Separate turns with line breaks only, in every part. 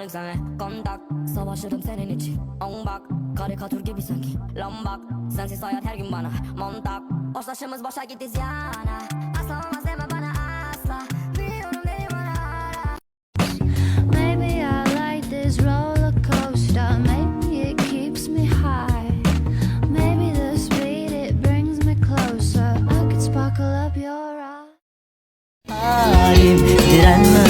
anlık senle kontak Savaşırım senin için on bak Karikatür gibi sanki lambak Sensiz hayat her gün bana montak Hoşlaşımız boşa gitti ziyana Asla olmaz deme bana asla Biliyorum beni bana ara
Maybe I like this roller coaster. Maybe it keeps me high. Maybe the speed it brings me closer. I could sparkle up your eyes.
halim direnmez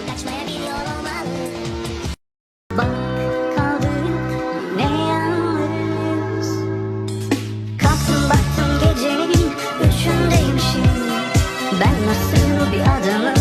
and I still be other